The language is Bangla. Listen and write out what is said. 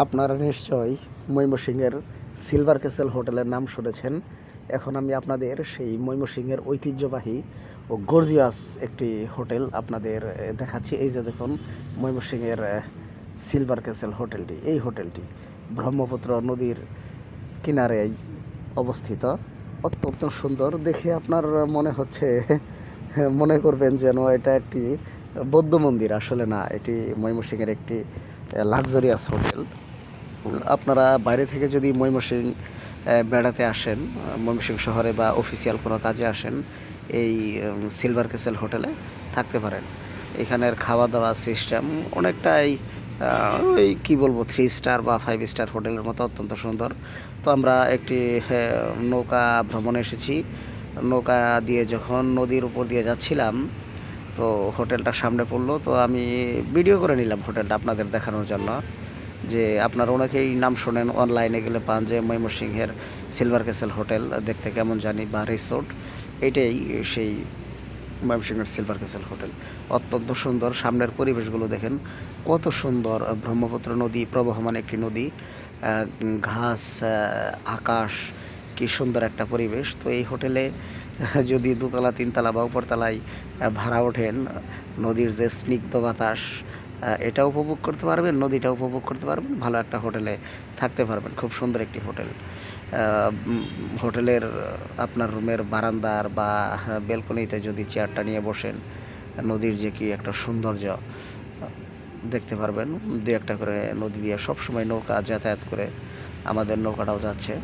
আপনারা নিশ্চয়ই ময়মনসিংহের সিলভার ক্যাসেল হোটেলের নাম শুনেছেন। এখন আমি আপনাদের সেই ময়মনসিংহের ঐতিহ্যবাহী ও গর্জিয়াস একটি হোটেল আপনাদের দেখাচ্ছি। এই যে দেখুন, ময়মনসিংহের সিলভার ক্যাসেল হোটেলটি। এই হোটেলটি ব্রহ্মপুত্র নদীর কিনারে অবস্থিত। অত্যন্ত সুন্দর। দেখে আপনার মনে হচ্ছে, মনে করবেন যেন এটা একটি বৌদ্ধ মন্দির। আসলে না, এটি ময়মনসিংহের একটি লাক্সারিয়াস হোটেল। আপনারা বাইরে থেকে যদি ময়মনসিং বেড়াতে আসেন, ময়মনসিং শহরে বা অফিসিয়াল কোনো কাজে আসেন, এই সিলভার কেসেল হোটেলে থাকতে পারেন। এখানের খাওয়া দাওয়া সিস্টেম অনেকটাই ওই কী বলব থ্রি স্টার বা ফাইভ স্টার হোটেলের মতো অত্যন্ত সুন্দর। তো আমরা একটি নৌকা ভ্রমণে এসেছি। নৌকা দিয়ে যখন নদীর উপর দিয়ে যাচ্ছিলাম, তো হোটেলটা সামনে পড়ল। তো আমি ভিডিও করে নিলাম হোটেলটা আপনাদের দেখানোর জন্য। যে আপনারা অনেকেই নাম শোনেন অনলাইনে গেলে পান যে ময়মনসিংহের সিলভার ক্যাসেল হোটেল দেখতে কেমন জানি বা রিসোর্ট এটাই সেই ময়মনসিংহের সিলভার ক্যাসেল হোটেল অত্যন্ত সুন্দর, সামনের পরিবেশগুলো দেখেন, কত সুন্দর ব্রহ্মপুত্র নদী, প্রবহমান একটি নদী ঘাস আকাশ, কি সুন্দর একটা পরিবেশ। তো এই হোটেলে যদি দোতলা, তিনতলা বা উপরতলায় ভাড়া ওঠেন, নদীর যে স্নিগ্ধ বাতাস এটা উপভোগ করতে পারবেন, নদীটা উপভোগ করতে পারবেন, ভালো একটা হোটেলে থাকতে পারবেন, খুব সুন্দর একটি হোটেল। হোটেলের আপনার রুমের বারান্দার বা বেলকনিতে যদি চেয়ারটা নিয়ে বসেন, নদীর যে কি একটা সৌন্দর্য, দেখতে পারবেন। দু একটা করে নদী দিয়ে সবসময় নৌকা যাতায়াত করে আমাদের নৌকাটাও যাচ্ছে।